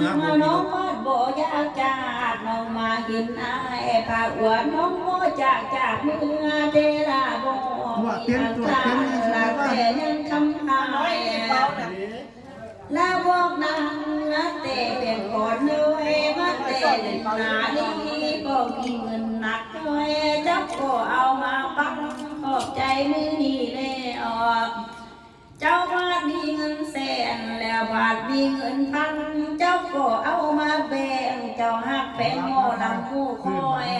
เมืองมาน้องมาบ่อยากจากน้องมาเห็นอายพาอวดน้องบ่จากจากเมื่อเทลาบ่มีทางกลางลาแต่ยังคำหายแล้วบอกนางนะเตะเป็นคนเลยมาเตะเล่นหนานี้ก็มีเงินหนักเลยจับก็เอามาปังขอบใจมือนี่เลยออก แสนแล้วบาทมีเงินพันเจ้าก็เอามาแบ่งเจ้าหักแบ่งโง่ลำคู่คอย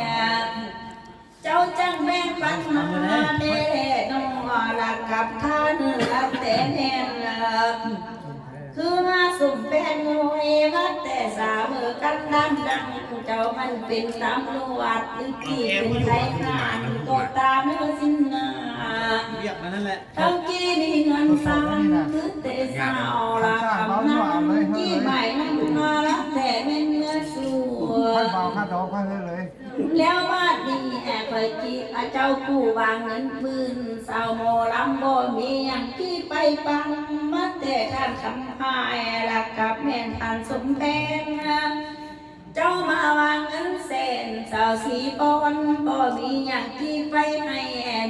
เจ้าจังแบ่งปันมาเด้น้องรักกับท่านรักแต่แน่นรักคือมาสุ่มเป็นมวยมาแต่สาวมือกันดันดังเจ้ามันเป็นตำรวจหรือกี่เป็นไทยงานก็ตามเนื้อสิ้นนาเรียกนั่นแหละทั้ง กี่มีเงินสาอแต่สาวละคำนั้นกี่ใบนั้นมาละแต่ไม่เนื้อสู้ค่อยเบาค่าดอกค่อยเลย แล้วมาดีแอบไปจีอาเจ้าผู้วางเงินหมื่นสาวโมลำบ่มีอย่างที่ไปปังมาแต่ท่านคำพายรักกับแม่นท่านสมแพง เจ้ามาวางเงินเส้นสาวสีปอนบ่มีอย่างที่ไปให้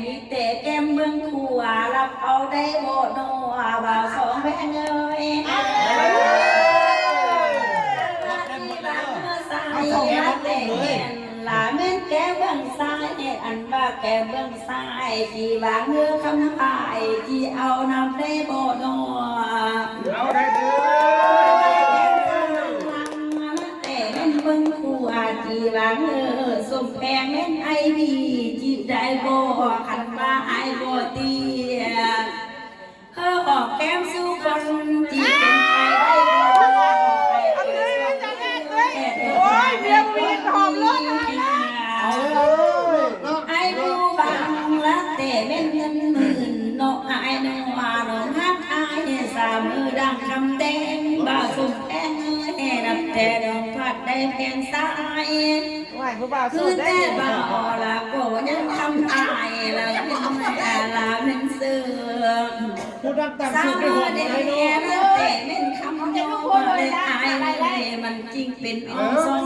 มีแต่แก้มเบื้องขัวรับเอาได้โบโนบ่าวสองแพงเลยลาเม่นแก้เบื้องซ้ายอันว่าแก้เบื้องซ้ายที่วางเนื้อคำพายที่เอานำได้โบโนเอาได้เด้อ แม่นเบิ่งคู่อาจีวางเออสมแพงแม่นไอวีจีบได้บ่คันว่าไอบ่เตียเฮอออกแก้มสู้คนจีเป็นไปได้บ่โอ้ยเมียมีหอมเลยเอาเลยนะไอผู้บังละแต่แม่นเงินหมื่นนาะไอน้องว่าน้องฮักไอสามมือดังคำแดงบ่าสุดแพงเอ้ยนับแต่ ได้เพียงสายไหวผู้บ่าวคืสูอดได้แต่อยู่บ่าวละโกยังทำตายละเป็นแม่ละเป็นเสือผู้ดังต่างสาสุวดในเด็ห้องกเลยแก่เนาะละแต่เป็นคำยอเลยอายเลยมันจริงเป็นองค์ทรง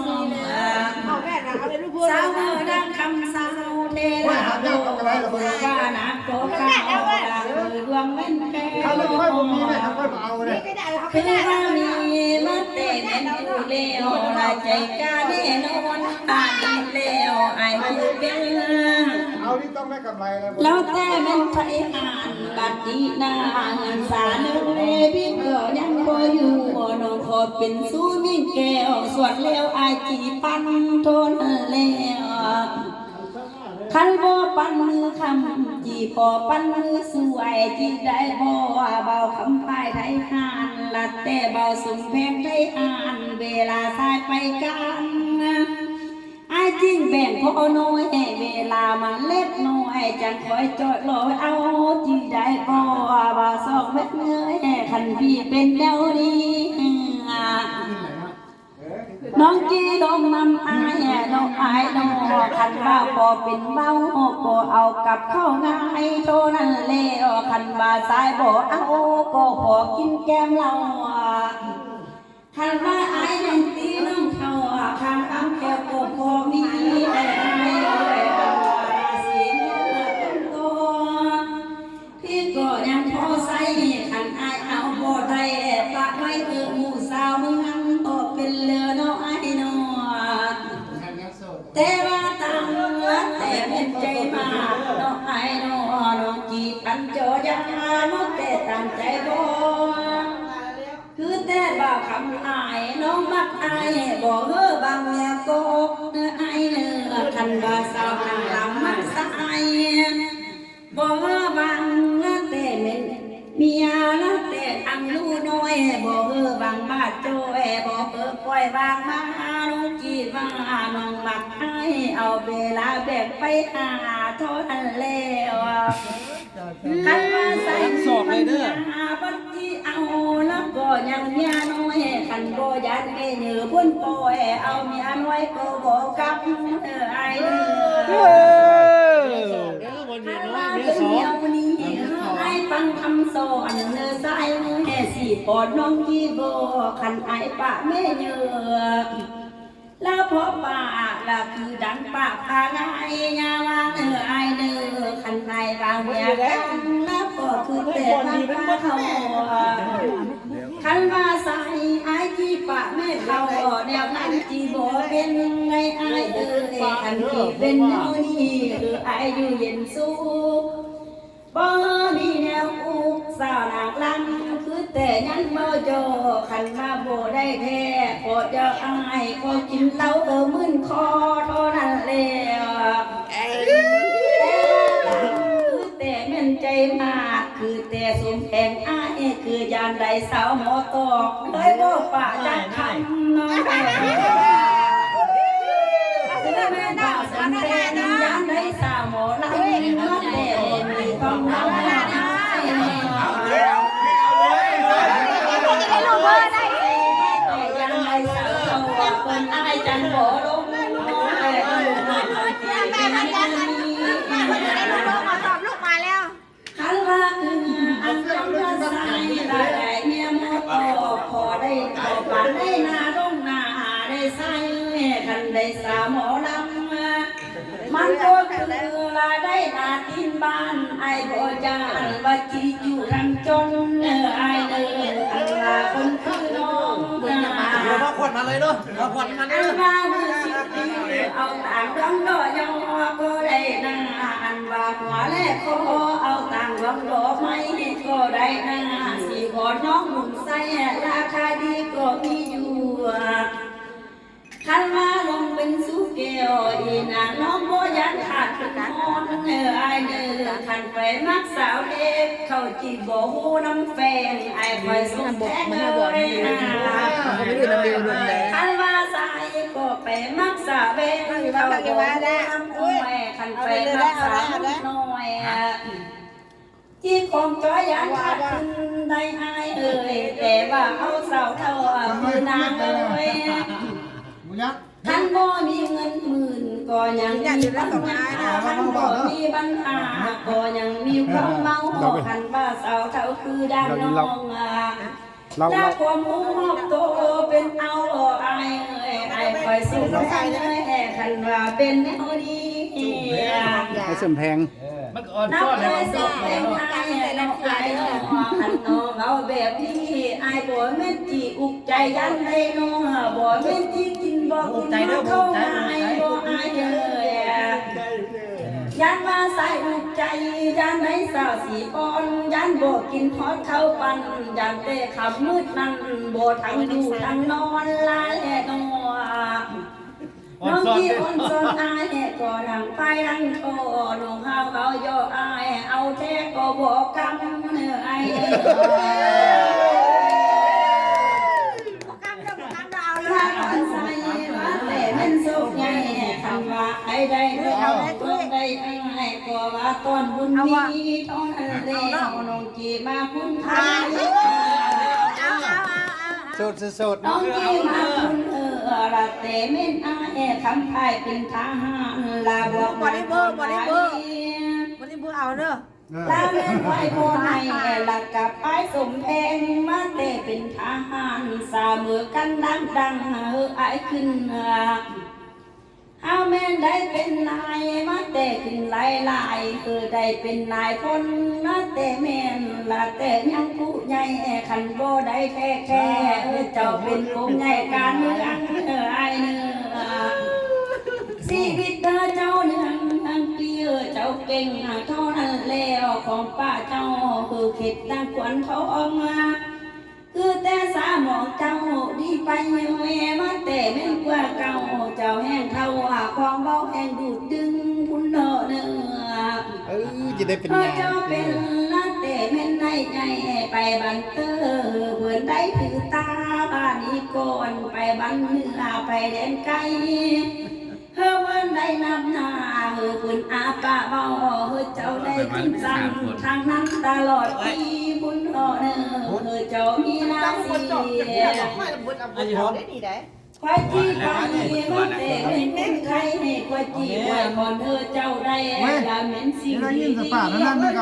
เอาแม่นะเอาเลยลูกพูดสาวมือดังคำสาว เดลาโดกานาโกกาโอลามือดวงเว้นแก่ถ้าเราค่อยบ่มีเนี่ยค่อยมาเอาเลยไม่ได้เขาคือว่ามีมาเตะเป็นผู้เลวลายใจกาแน่นอนตาดีแล้วไอ้ผู้เป็นเอานี่ต้องได้กำไรเลยแล้วแต่เป็นไทยหานบัดดีนาเงินสารเนื้อพี่ก็ยังบ่อยู่น้องขอเป็นสู้มีแก้วสวดแล้วไอจีปันทนแล้ว คันบ่ปันมือคำจีพอปันมือสวยจีได้บ่เบาคำพายไทยหานลัดแต่เบาสุมแพงไทยหานเวลาสายไปกันไอ้จริงแบ่งพอน้อยเวลามันเล็กน้อยจังคอยจอดรอยเอาจีได้บ่เบาสองเม็ดเงยคันพี่เป็นแนวนี้น้องจีดมนำอายน้องอายน้อง ขันว่าพอเป็นเบ้าพอเอากับเข้าง่ายโทนั่นเล่คันว่าสายบ่เอาก็พอกินแก้มเราคันว่า นใจมาน้องไอ้น้องน้องจีบอันโจยังมาน้องแต่ตั้งใจบ่คือแต่บ่าคำอายน้องมักอายบ่เฮ้อบางแยกกเนื้อไอ้เนื้อคันบ่าสาวทางลำมันสายบ่เฮ้อ บ่เออบังบาโจยบ่เออปล่อยบางมาน้องจีบมาน้องมักให้เอาเวลาแบกไปหาโทษทันแล้วคันว่าใส่ปัญญาบัดที่เอาแล้วก็ยังเมียน้อยคันบ่ยันเอ้เหนือพุ่นปล่อยเอาเมียน้อยก็บ่กลับเออไอ้เด้อเด้อวันนี้น้อยเมียสองนี้ ฟังคำสอนเนื้อสายแห่สีปอดน้องยีโบขันไอปะแม่เยือกแล้วพอป่าละคือดังปากพาไงยาวางเนื้อไอเนื้อขันไอวางเมียกันแล้วก็คือแต่ละปาเขาขันว่าใส่ไอจีปะแม่เขาแนวนั้นจีโบเป็นไงไอเด้อขันที่เป็นน้อยนี่คือไออยู่เย็นสู้ บ่มีแนวอุกสาวนางลำคือแต่ยันบ่อโจขันมาโบได้แท้ก็จะอายก็กินเหล้าเออมึนคอเท่านั้นแล้วคือแต่แม่นใจมาก คือแต่สมแพงอ้ายคือยานใดสาวหมอตอกเคยบ่ปะจักคำน้องแม่คือแม่นบ่สมแพงยานใดสาวหมอลำน้องแม่มีความรัก จะได้ลงเบอร์ได้ ยังไงสาวเราค นอายจันบ่ลงแม่มันจะทันมันจะได้ลงมาตอบลูกมาแล้วคันว่าอันยังจะใส่ได้เมียมอพอได้พอปานได้นาลงนาได้ใส่คันได้สาหมอลำมันก็คือลาได้นาทินบ้านไอ้บ่จานว่าจีอยู่รำจนเออไอ้เด้ออันว่าคนคือน้องนา วดมาเลยเนาะเอาขวดมาอัเนาะนว่ามือสิดีเอาต่างร้องดอยองก็ได้นาอันว่าหัวแลกคอเอาต่างร้องดอไม่ก็ได้นาสีกอดน้องหมุนใส่ราคาดีก็มีอยู่ คันว่า อนเนื้อไอเนื้อคันไปมักสาวเด็กเขาจีบหูน้ำแฟนไอ้คอยส่งแท้เลยนะก็ไม่อยู่ในเบลรวมเลยคันว่าสายก็ไปมักษาเวงเขาบอกว่าน้ำอุ้ยคันไปมักษาน้อยที่คงจอยยันขาดขึ้นได้อายเอ่ยแต่ว่าเอาเสาเท่าคือนางเอ่ย ท่านบ่มีเงินหมื่นก็ยังมีปัญหาท่านบ่มีปัญหาก็ยังมีความเมาคันว่าสาวเท่าคือด้านน้องอะเราความหูหอกโตเป็นเอาไอ้เอ้ยไอ้คอยสู้แทนเลยแห่คันว่าเป็นแนวดีไอ้เสริมแพงมันอ่อนนัซ้อนเลเลยยสิแห่งไอ้น้องไอ้น้องคันน้องเอาแบบนี้ไอ้บ่แม่นจีอุกใจยันได้น้องบ่แม่นจีกิน บ่กินเข้าไอ้บ่ไอ้เอ้ยยันว่าสายอุกใจยันให้สาวสีปอนยันโบกินฮอดเข้าปันยันเตะขับมืดนั่นโบทั้งอยู่ทั้งนอนลาแลนัวน้องที่คนสนอายก็ดังไปดังโตน้องเฮาเอาโยอายเอาแท้ก็บอกกำเนื้อไอเด้อ ไอ้ได้เรื่องตัวได้ให้ก็ว่าต้นบุญมีเท่านั้นเด้เอานงกีมาคุณทายเอาเอาเอาเอาโสดโสดน้องกีมาคุณเออละแต่เม่นอาแอคำพายเป็นทหารลาบอกวันนี้เบอร์เอาเนอะลาเม่นไว้โบให้หลักกับไปสมแพงมาแต่เป็นทหารสาเมือกันดังดังเออไอขึ้นเออ เอาแม่นได้เป็นนายมาแต่ขึ้นหลายหลายคือได้เป็นนายคนนะแต่แม่นละแต่ยังผู้ใหญ่ขันโบได้แท้แท้เออเจ้าเป็นผู้ใหญ่การเมืองเออไอเนื้อชีวิตเธอเจ้าเนืองทั้งปีเออเจ้าเก่งเท่านั้นแล้วของป้าเจ้าคือเข็ดดังควันทองมา คือแต่สาหมองเจ้าดีไปแม่มาแต่แม่กว่าเก่าเจ้าแห้งเท่าหาความเบาแห้งดูดดึงพุ่นเนอเนื้อเออจะได้เป็นเพราะยาเจ้าเป็นนักแต่แม่นในใจไปบันเตอร์เพื่อนได้ถือตาบ้านนี้ก่อนไปบันเนื้อไปแดนไกลเฮ้อเพื่อนได้นำหน้าเฮ้อเพื่อนอาปะเบาเฮ้อเจ้าได้กินสั่งทางนั้นตลอดปี บุญเนอเนื้อเฮ้อเจ้ามีหน้า ต้องคนจบ ที่ จะเพี้ยนหรอกไม่ระบุ เอาบุญเอาได้ดีได้พควายจีควายมีมันแต่เป็นเป็นใครให้ควายจีควายก่อนเธอเจ้าได้แลาเหม็นสิ่งดีดีน้ำมัน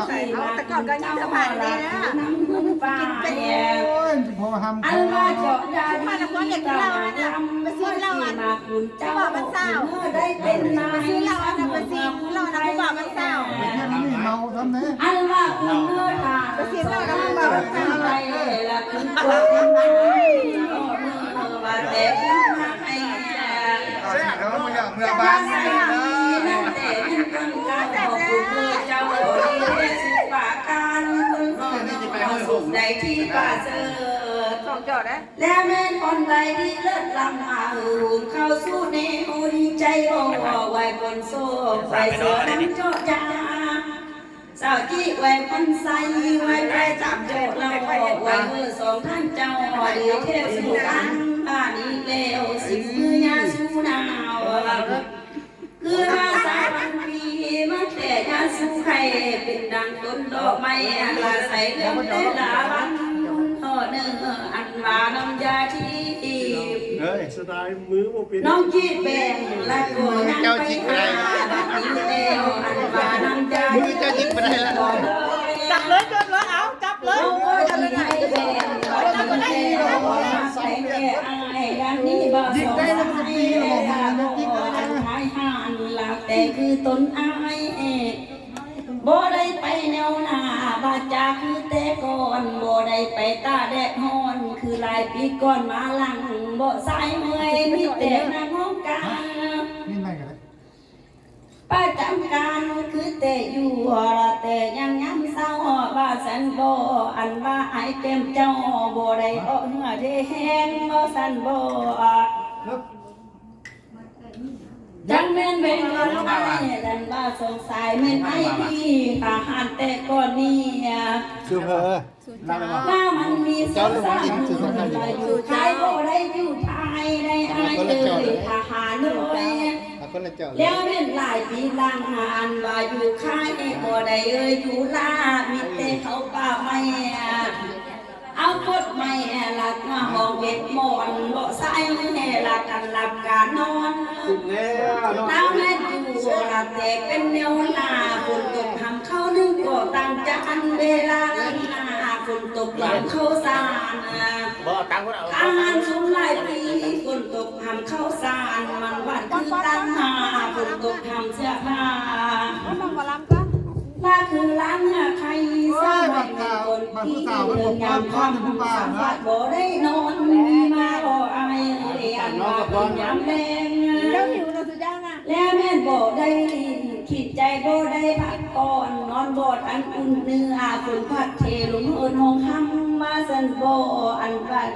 ฟ้าเนี่ยโอ้ยพอทำอันว่าเจาะยาดีตาดำไปซื้อเล้ามาคุณเจ้าเมื่อได้เป็นนายซื้อเล้าอันนั้นไปซื้อเล้าอันนั้นบอกมันเศร้าแค่นี้เมาอันว่าคุณเมื่อทานสอนเราเป็นไรละคุณตัวเป็นนายว่า แต่เป็นนายเสียแล้วมันอยาเมื่อจะบ้านให้นั่นแต่เป็นคนกาขอบคุณเมื่อเจ้าโดยได้สิปาการคุณพ่อน้องสุขใดที่ป่าเจอสองจอดนะและแม่นคนใดที่เลิศลำอาหูมเข้าสู่แนวดีใจบ่ไว้บนโซ่ไปเสือน้ำโจจาสาวจี้ไว้พันใสไว้ไปตามโจเราไว้เมื่อสองท่านเจ้าเดือเทพสู่กันบ้านนี้ แล้วสิมือยาสู่นาวคือราสายวันปีมาแต่ยาสู่ใครเป็นดังต้นดอกไม้ลาใส่เรื่องเวลาวันพ่อเนื้ออันว่าน้ำยาที่เฮ้ยสไตล์มือโมเป็นน้องจีแบ่งและตัวยังไปหาบัดนี้แล้วอันวาน้ำยามือเจ้ายิงไปได้แล้วจับเลยจับเลยเอาจับเลย น้องก็จีให้แบ่งก็จีให้เราใส่แก่อายดัง นี้บ่สองให้ดาบ่อันหายหันหลักแต่คือตนอายเอกบ่ได้ไปแนวหน้าบาจาคือแต่ก่อนบ่ได้ไปตาแดดฮ้อนคือหลายปีก่อนมาหลังบ่สายเมื่อยมีแต่นั่งห้องกลางนี่ไม่กันเลยป้าจำการคือแต่อยู่แต่ยังย้ำเศร้าว่า สันโบอันว่าไอเต็มเจ้าบ่ได้เอาเหือเทแห้งบ่สันโบจังแม่นเป็นวันไอ้ดันว่าสงสัยแม่นไอพี่ทหารแต่ก่อนนี้ซูเพอเราไปบอว่ามันมีสงสารอยู่ไทยบ่ได้อยู่ไทยได้ไอเลยทหารเลย คนละเจาะเลยแล้วเป็นหลายปีหลังงานว่าอยู่ค่ายบ่ได้เอ่ยอยู่ลามีแต่เขาป่าไม่เอากดไม่หลักมาห้องเวทมนต์บ่สายมือหลักกันหลับการนอนแล้วเนาะน้ำให้อยู่หลับแต่เป็นแนวหน้าฝนตกทำเข้านึกก็ตั้งจันเวลานั้นหน้าฝนตกหลังเข้าสารบ่ตังค์คนเอาอาหารสูงหลายปีฝนตกทำข้าวสารมันหวานคือตั้งหาฝนตก ทำเสื้อผ้ามันมองกว่าลำก็ว่าคือล้างเนื้อใครสร้างไว้ในคนที่เดินงามคำสัมผัสบ่ได้นอนมีมาบ่อายเรียนว่าเป็นยามแรงแล้วแม่บ่ได้ลินคิดใจบ่ได้พักก่อนนอนบ่ทันอุ่นเนื้อฝนพัดเทลงเอินห้องห้ำมาสันบ่อันบัด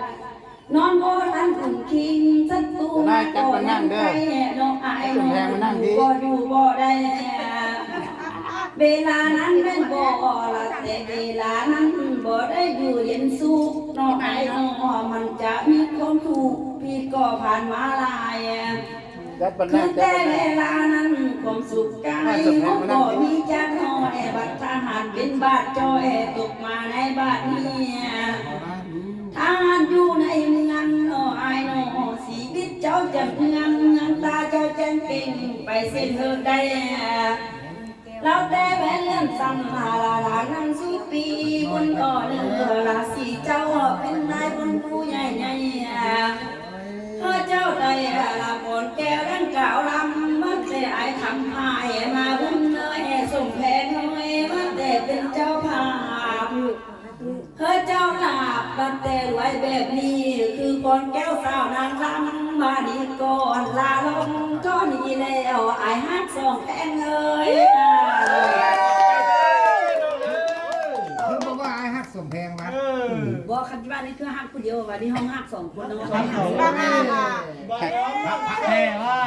นอนบ่ทันอุ่นคิงศัตรูมาก่อนนั่งไปน้องอายน้องบ่อยู่บ่ได้เวลานั้นแม่นบ่ละแต่เวลานั้นบ่ได้อยู่เย็นสุขน้องอายน้องมันจะมีความทุกข์พี่ก็ผ่านมาหลายคือแต่เวลานั้นความสุขกายของก็มีจักน้อยบัดทหารเป็นบาดจอยตกมา ส้นเธอได้เราแต่แม่เลื่อนซ้ำลาลาลานั่งสุปีบนต่อเนื้อลาสีเจ้าเป็นนายบนผู้ใหญ่ใหญ่พระเจ้าได้ละผลแก้วดังกล่าวลำมันแต่ไอทำหายมาบุญเลยส่งแผนเลยมันแต่เป็นเจ้าภาพพระเจ้าหลาบมันแต่รวยแบบนี้ คือคนแก้วสาวนางรำมาดีก่อนลาลายฮักสองแผนเลยคือบอกว่าไอ้ฮักสมแพงมาบอกคันว่านี่คือฮักผู้เดียวว่านี่ห้องฮักสองคนเนาะแพงว่า